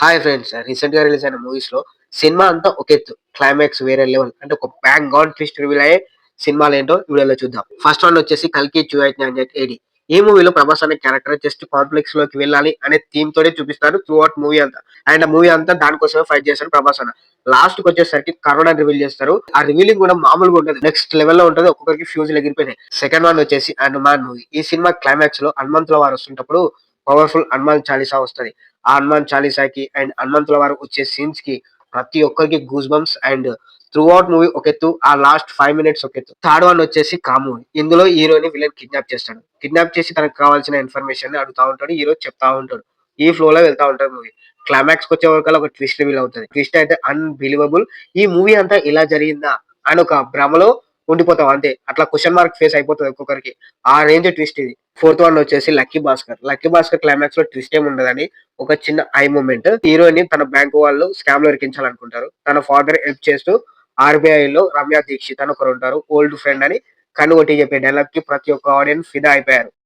Hi friends రీసెంట్గా release అయిన మూవీస్లో సినిమా అంతా ఒక ఎత్తు క్లైమాక్స్ వేరే లెవెల్ అంటే ఒక బ్యాంగ్ గాన్ ట్విస్ట్ రివీల్ అయ్యే సినిమాలు ఏంటో వీడియోలో చూద్దాం. ఫస్ట్ వన్ వచ్చేసి కల్కి చూయట్ ఏడి ఈ మూవీలో ప్రభాస్ అనే క్యారెక్టర్ జస్ట్ కాంప్లెక్స్లోకి వెళ్ళాలి అనే థీమ్ తోనే చూపిస్తారు త్రూ అవుట్ మూవీ అంతా అండ్ మూవీ అంతా దానికోసమే ఫైట్ చేస్తారు ప్రభాస్ అన్న. లాస్ట్కి వచ్చేసరికి కరోనా రివీల్ చేస్తారు. ఆ రివీలింగ్ కూడా మామూలుగా ఉండదు. నెక్స్ట్ లెవెల్లో ఉంటుంది ఒక్కొక్కరికి ఫ్యూజ్ ఎగిరిపోయినాయి సెకండ్ వన్ వచ్చేసి హనుమాన్ మూవీ ఈ సినిమా క్లైమాక్స్లో హనుమంతుల వారు వస్తుంటప్పుడు పవర్ఫుల్ హనుమాన్ చాలీసా వస్తది. ఆ హనుమాన్ చాలీసాకి అండ్ హనుమంతుల వారు వచ్చే సీన్స్కి ప్రతి ఒక్కరికి goose bumps and throughout movie ఒక ఎత్తు ఆ లాస్ట్ ఫైవ్ మినిట్స్ ఒక ఎత్తు. థర్డ్ వన్ వచ్చేసి కాము ఇందులో హీరోని విలన్ కిడ్నాప్ చేస్తాడు. కిడ్నాప్ చేసి తనకు కావాల్సిన ఇన్ఫర్మేషన్ అడుగుతా ఉంటాడు హీరో చెప్తా ఉంటాడు. ఈ ఫ్లో లో వెళ్తా ఉంటాడు మూవీ. క్లైమాక్స్కి వచ్చే వరకు ఒక ట్విస్ట్ రివీల్ అవుతుంది. ట్విస్ట్ అయితే అన్బిలీవబుల్ ఈ మూవీ అంతా ఇలా జరిగిందా అని ఒక భ్రమలో ఉండిపోతాం అంతే. అట్లా క్వశ్చన్ మార్క్ ఫేస్ అయిపోతుంది ఒక్కొక్కరికి. ఆ రేంజ్ ట్విస్ట్ ఇది. ఫోర్త్ వన్ వచ్చేసి లక్కీ భాస్కర్ లక్కీ భాస్కర్ క్లైమాక్స్లో ట్విస్ట్ ఏమి ఉండదని ఒక చిన్న ఐ మూమెంట్ హీరోయిన్ తన బ్యాంకు వాళ్ళు స్కామ్లో ఇరికించాలనుకుంటారు. తన ఫాదర్ హెల్ప్ చేస్తూ ఆర్బీఐ లో రమ్య దీక్షిత్ అని ఒకరు ఉంటారు. ఓల్డ్ ఫ్రెండ్ అని కన్ను కొట్టి చెప్పే డైలాగ్కి ప్రతి ఒక్క ఆడియన్స్ ఫిదా అయిపోయారు.